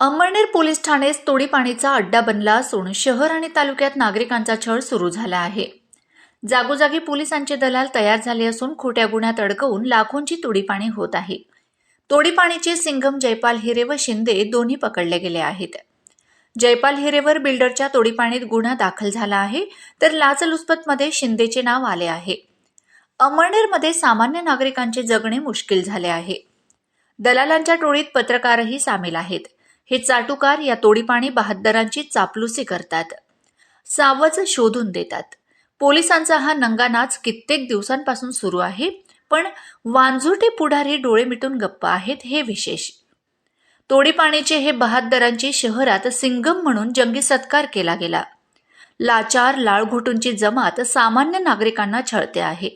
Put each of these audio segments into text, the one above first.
Police ठाणेस तोडीपाणीचा अड्डा बनला असून शहर आणि तालुक्यात नागरिकांचा छळ सुरू झाला आहे. जागोजागी पोलिसांचे दलाल तयार झाले असून खोट्या गुन्ह्यात अडकवून लाखोंची तोडीपाणी होत आहे. तोडीपाणीचे सिंगम जयपाल हिरे व शिंदे दोन्ही पकडले गेले आहेत. जयपाल हिरेवर बिल्डरच्या तोडीपाणीत गुन्हा दाखल झाला आहे तर लाचलुचपतमध्ये शिंदेचे नाव आले आहे. अमळनेरमध्ये सामान्य नागरिकांचे जगणे मुश्किल झाले आहे. दलालांच्या टोळीत पत्रकारही सामील आहेत. हे चाटुकार या तोडीपाणी बहादरांची चापलुसी करतात. सावज शोधून देतात. पोलिसांचा हा नंगानाच कित्येक दिवसांपासून सुरू आहे पण वांझुटे पुढारी डोळे मिटून गप्प आहेत हे विशेष. तोडीपाणीचे हे बहादरांची शहरात सिंगम म्हणून जंगी सत्कार केला गेला. लाचार लाळघोटूंची जमात सामान्य नागरिकांना छळते आहे.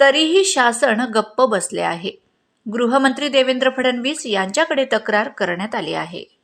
तरीही शासन गप्प बसले आहे. गृहमंत्री देवेंद्र फडणवीस यांच्याकडे तक्रार करण्यात आली आहे.